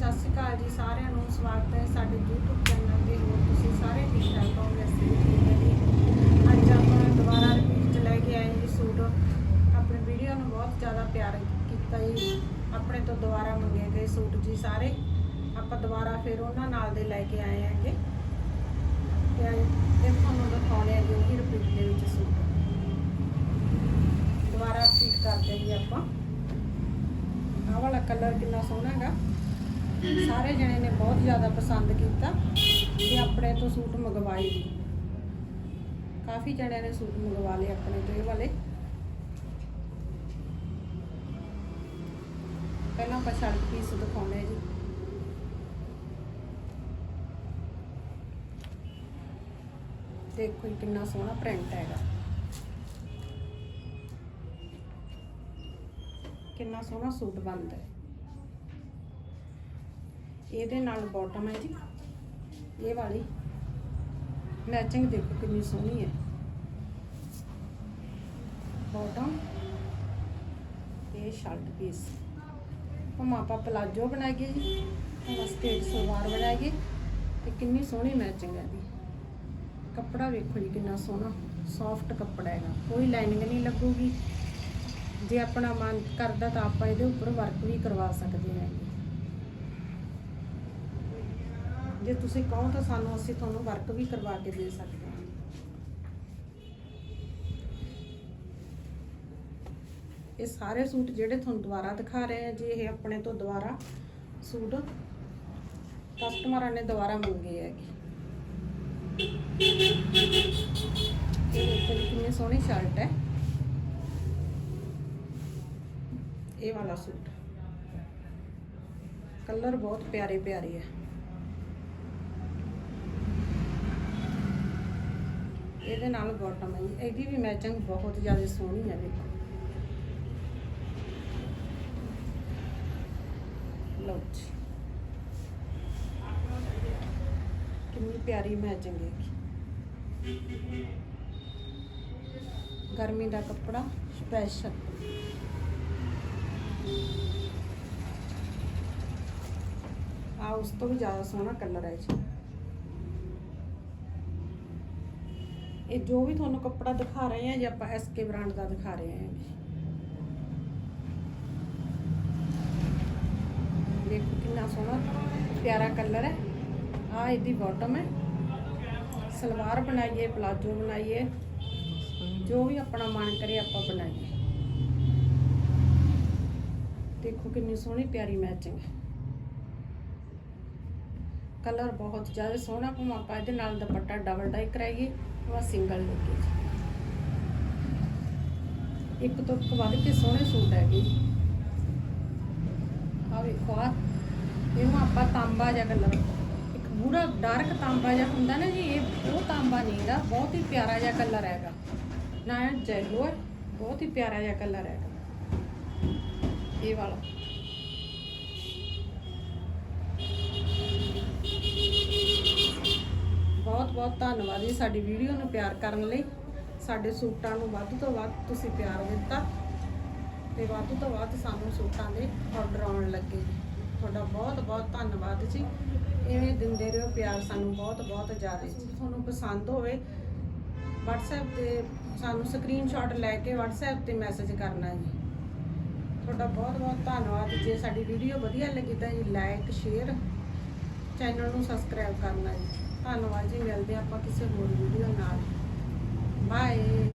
ਸਤਿ ਸ਼੍ਰੀ ਅਕਾਲ ਜੀ, ਸਾਰਿਆਂ ਨੂੰ ਸਵਾਗਤ ਹੈ ਸਾਡੇ YouTube ਚੈਨਲ ਤੇ। ਹੋਰ ਤੁਸੀਂ ਸਾਰੇ ਠੀਕ ਠਾਕ ਹੋਵੋਗੇ? ਅਸੀਂ ਠੀਕ ਹੈ ਜੀ। ਅੱਜ ਆਪਾਂ ਦੁਬਾਰਾ ਰਿਪੀਟ ਚ ਲੈ ਕੇ ਆਏ ਜੀ ਸੂਟ। ਆਪਣੀ ਵੀਡੀਓ ਨੂੰ ਬਹੁਤ ਜ਼ਿਆਦਾ ਪਿਆਰ ਕੀਤਾ ਜੀ। ਆਪਣੇ ਤੋਂ ਦੁਬਾਰਾ ਮੰਗੇ ਗਏ ਸੂਟ ਜੀ ਸਾਰੇ। ਆਪਾਂ ਦੁਬਾਰਾ ਫਿਰ ਉਹਨਾਂ ਨਾਲ ਦੇ ਲੈ ਕੇ ਆਏ ਆਂਗੇ ਤੇ ਅੱਜ ਤੁਹਾਨੂੰ ਦਿਖਾਉਣੇ ਆ ਜੀ ਉਹੀ ਰਿਪੀਟ ਦੇ ਵਿੱਚ ਸੂਟ। ਦੁਬਾਰਾ ਰਿਪੀਟ ਕਰਦੇ ਜੀ ਆਪਾਂ। ਆਹ ਵਾਲਾ ਕਲਰ ਕਿੰਨਾ ਸੋਹਣਾ ਹੈਗਾ। ਸਾਰੇ ਜਣੇ ਨੇ ਬਹੁਤ ਜ਼ਿਆਦਾ ਪਸੰਦ ਕੀਤਾ ਤੇ ਆਪਣੇ ਤੋਂ ਸੂਟ ਮੰਗਵਾਏ ਵੀ। ਕਾਫੀ ਜਣਿਆਂ ਨੇ ਸੂਟ ਮੰਗਵਾ ਲਏ ਆਪਣੇ ਤੋਂ ਇਹ ਵਾਲੇ। ਪਹਿਲਾਂ ਆਪਾਂ ਸ਼ਰਟ ਪੀਸ ਦਿਖਾਉਣੇ ਜੀ। ਦੇਖੋ ਜੀ ਕਿੰਨਾ ਸੋਹਣਾ ਪ੍ਰਿੰਟ ਹੈਗਾ। ਕਿੰਨਾ ਸੋਹਣਾ ਸੂਟ ਬਣਦਾ ਹੈ। ਇਹਦੇ ਨਾਲ ਬਾਟਮ ਹੈ ਜੀ। ਇਹ ਵਾਲੀ ਮੈਚਿੰਗ ਦੇਖੋ ਕਿੰਨੀ ਸੋਹਣੀ ਹੈ। ਬਾਟਮ ਤੇ ਸ਼ਰਟ ਪੀਸ ਹੁਣ ਆਪਾਂ ਪਲਾਜੋ ਬਣਾਈਏ ਜੀ। ਹੁਣ ਸਟੇਜ ਸਲਵਾਰ ਬਣਾਈਏ ਤੇ ਕਿੰਨੀ ਸੋਹਣੀ ਮੈਚਿੰਗ ਹੈ ਦੀ ਕੱਪੜਾ ਵੇਖੋ ਜੀ ਕਿੰਨਾ ਸੋਹਣਾ। ਸੌਫਟ ਕੱਪੜਾ ਹੈਗਾ। ਕੋਈ ਲਾਈਨਿੰਗ ਨਹੀਂ ਲੱਗੂਗੀ। ਜੇ ਆਪਣਾ ਮਨ ਕਰਦਾ ਤਾਂ ਆਪਾਂ ਇਹਦੇ ਉੱਪਰ ਵਰਕ ਵੀ ਕਰਵਾ ਸਕਦੇ ਹਾਂ ਜੇ ਤੁਸੀਂ ਕਹੋ ਤਾਂ ਸਾਨੂੰ ਅਸੀਂ ਤੁਹਾਨੂੰ ਵਰਕ ਵੀ ਕਰਵਾ ਕੇ ਦੇ ਸਕਦੇ ਹਾਂ। ਇਹ ਸਾਰੇ ਸੂਟ ਜਿਹੜੇ ਤੁਹਾਨੂੰ ਦੁਬਾਰਾ ਦਿਖਾ ਰਹੇ ਆ ਜੀ ਇਹ ਆਪਣੇ ਤੋਂ ਦੁਬਾਰਾ ਸੂਟ ਕਸਟਮਰਾਂ ਨੇ ਦੁਬਾਰਾ ਮੰਗੇ ਹੈਗੇ। ਇਹ ਦੇਖੋ ਕਿੰਨੀ ਸੋਹਣੀ ਸ਼ਰਟ ਹੈ। ਇਹ ਵਾਲਾ ਸੂਟ। ਕਲਰ ਬਹੁਤ ਪਿਆਰੇ ਪਿਆਰੇ ਹੈ। ਇਹਦੇ ਨਾਲ ਬਾਟਮ ਹੈ ਜੀ। ਇਹਦੀ ਵੀ ਮੈਚਿੰਗ ਬਹੁਤ ਜ਼ਿਆਦਾ ਸੋਹਣੀ ਹੈ ਵੇਖੋ ਲਓ ਜੀ। ਕਿੰਨੀ ਪਿਆਰੀ ਮੈਚਿੰਗ ਹੈ ਗਰਮੀ ਦਾ ਕੱਪੜਾ ਸਪੈਸ਼ਲ ਆ ਉਸ ਤੋਂ ਵੀ ਜ਼ਿਆਦਾ ਸੋਹਣਾ ਕਲਰ ਹੈ ਜੀ। ਇਹ ਜੋ ਵੀ ਤੁਹਾਨੂੰ ਕੱਪੜਾ ਦਿਖਾ ਰਹੇ ਹਾਂ, ਜੇ ਆਪਾਂ ਐਸਕੇ ਬ੍ਰਾਂਡ ਦਾ ਦਿਖਾ ਰਹੇ ਹਾਂ ਜੀ ਦੇਖੋ ਕਿੰਨਾ ਸੋਹਣਾ, ਪਿਆਰਾ ਕਲਰ ਹੈ। ਆ ਇਹਦੀ ਬਾਟਮ ਹੈ। ਸਲਵਾਰ ਬਣਾਈਏ ਪਲਾਜੋ ਬਣਾਈਏ। ਜੋ ਵੀ ਆਪਣਾ ਮਨ ਕਰੇ ਆਪਾਂ ਬਣਾਈਏ। ਦੇਖੋ ਕਿੰਨੀ ਸੋਹਣੀ, ਪਿਆਰੀ ਮੈਚਿੰਗ ਹੈ। ਕਲਰ ਬਹੁਤ ਜ਼ਿਆਦਾ ਸੋਹਣਾ ਭਾਵੇਂ ਆਪਾਂ ਇਹਦੇ ਨਾਲ ਦੁਪੱਟਾ ਡਬਲ ਡਾਈ ਕਰਾਈਏ ਉਹ ਸਿੰਗਲ ਲੱਗੇ ਇੱਕ ਤੋਂ ਇੱਕ ਵੱਧ ਕੇ ਸੋਹਣੇ ਸੂਟ ਹੈਗੇ। ਆ ਵੇਖੋ ਆ ਇਹਨੂੰ ਆਪਾਂ ਤਾਂਬਾ ਜਿਹਾ ਕਲਰ, ਇੱਕ ਪੂਰਾ ਡਾਰਕ ਤਾਂਬਾ ਜਿਹਾ ਹੁੰਦਾ ਨਾ ਜੀ, ਇਹ ਉਹ ਤਾਂਬਾ ਨਹੀਂ ਹੈਗਾ, ਬਹੁਤ ਹੀ ਪਿਆਰਾ ਜਿਹਾ ਕਲਰ ਹੈਗਾ। ਨਾ ਇਹ ਜੈਲੋ ਹੈ, ਬਹੁਤ ਹੀ ਪਿਆਰਾ ਜਿਹਾ ਕਲਰ ਹੈਗਾ। ਇਹ ਵਾਲਾ। ਬਹੁਤ ਧੰਨਵਾਦ ਜੀ ਸਾਡੀ ਵੀਡੀਓ ਨੂੰ ਪਿਆਰ ਕਰਨ ਲਈ। ਸਾਡੇ ਸੂਟਾਂ ਨੂੰ ਵੱਧ ਤੋਂ ਵੱਧ ਤੁਸੀਂ ਪਿਆਰ ਦਿੱਤਾ ਤੇ ਵੱਧ ਤੋਂ ਵੱਧ ਸਾਨੂੰ ਸੂਟਾਂ ਦੇ ਆਰਡਰ ਆਉਣ ਲੱਗੇ। ਜੀ ਤੁਹਾਡਾ ਬਹੁਤ ਬਹੁਤ ਧੰਨਵਾਦ ਜੀ। ਇਵੇਂ ਦਿੰਦੇ ਰਹੋ, ਪਿਆਰ ਸਾਨੂੰ ਬਹੁਤ ਬਹੁਤ ਜ਼ਿਆਦਾ ਤੁਹਾਨੂੰ ਪਸੰਦ ਹੋਵੇ, WhatsApp ਤੇ ਸਾਨੂੰ ਸਕਰੀਨਸ਼ਾਟ ਲੈ ਕੇ WhatsApp ਤੇ ਮੈਸੇਜ ਕਰਨਾ ਜੀ। ਤੁਹਾਡਾ ਬਹੁਤ ਬਹੁਤ ਧੰਨਵਾਦ ਜੇ। ਸਾਡੀ ਵੀਡੀਓ ਵਧੀਆ ਲੱਗੀ ਤਾਂ ਜੀ ਲਾਈਕ ਸ਼ੇਅਰ ਚੈਨਲ ਨੂੰ ਸਬਸਕ੍ਰਾਈਬ ਕਰਨਾ ਜੀ। ਧੰਨਵਾਦ ਜੀ ਮਿਲਦੇ ਆਪਾਂ ਕਿਸੇ ਹੋਰ ਵੀਡੀਓ ਨਾਲ। ਬਾਏ